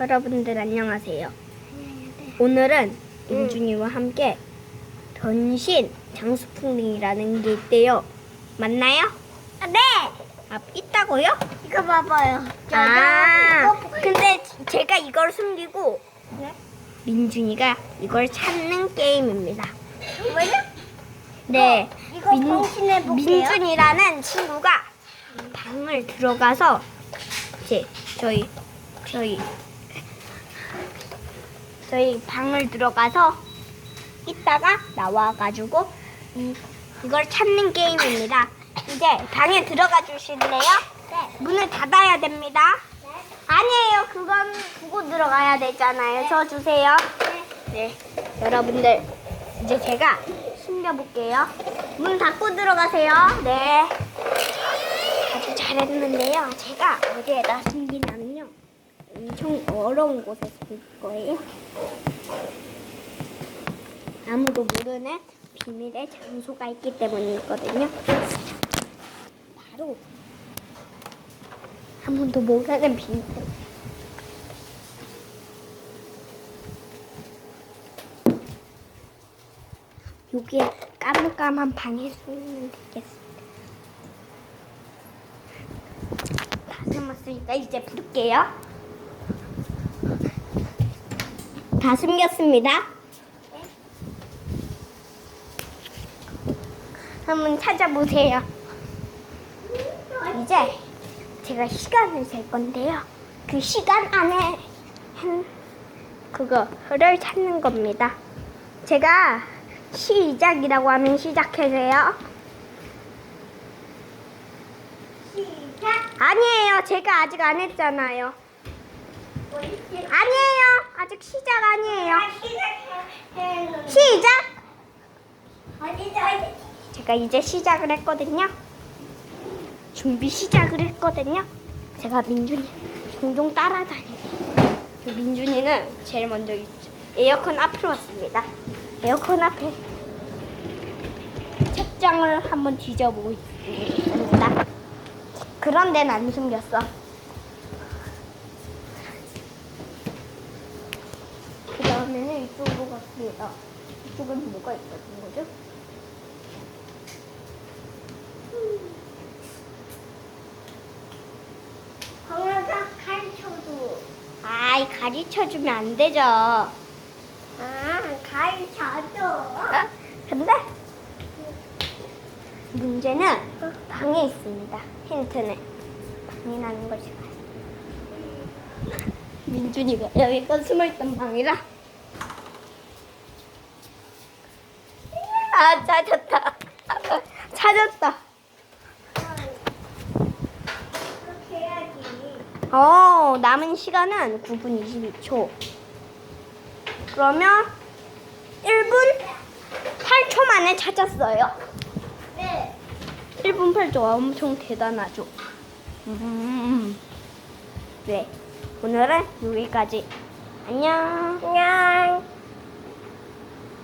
여러분들 안녕하세요. 오늘은 민준이와 함께 변신 장수풍뎅이라는 게 있대요. 맞나요? 네. 아, 있다고요? 이거 봐봐요. 아, 이거 근데 제가 이걸 숨기고 네? 민준이가 이걸 찾는 게임입니다. 뭐냐? 네, 이거 변신해 볼게요. 민준이라는 친구가 방을 들어가서 이제 저희 저희 저희 방을 들어가서 있다가 나와가지고 이, 이걸 찾는 게임입니다. 이제 방에 들어가 주실래요? 네. 문을 닫아야 됩니다. 네. 아니에요. 그건 두고 들어가야 되잖아요. 저 주세요. 네. 여러분들 이제 제가 숨겨볼게요. 문 닫고 들어가세요. 네. 아주 잘했는데요. 제가 어디에다 숨기냐면요. 엄청 어려운 곳에 숨길 거예요. 아무도 모르는 비밀의 장소가 있기 때문이거든요. 바로 아무도 모르는 비밀. 여기에 까만까만 방에 숨으면 되겠습니다. 다 숨었으니까 이제 부를게요. 다 숨겼습니다. 한번 찾아보세요. 이제 제가 시간을 잴 건데요. 그 시간 안에 한 그거를 찾는 겁니다. 제가 시작이라고 하면 시작해세요. 시작. 아니에요. 제가 아직 안 했잖아요. 아니에요. 아직 시작? 제가 이제 시작을 했거든요. 준비 시작을 했거든요. 제가 민준이 종종 따라다니고. 그 민준이는 제일 먼저 있- 에어컨 앞으로 왔습니다. 에어컨 앞에 책장을 한번 뒤져보고 있습니다. 그런 데는 안 숨겼어. 그 다음에는 이쪽으로 갔습니다. 이쪽은 뭐가 있었던 거죠? 방에서 가르쳐줘. 아이 가르쳐주면 안 되죠. 아, 가르쳐줘. 어? 근데 문제는 방에 있습니다. 힌트는 방이라는 걸 제가 민준이가 여기가 숨어있던 방이라 아 찾았다 찾았다 그렇게 해야지. 어 남은 시간은 9분 22초 그러면 1분 8초 만에 찾았어요 네. 1분 8초 엄청 대단하죠. 음. 네. 오늘은 여기까지. 안녕. 안녕.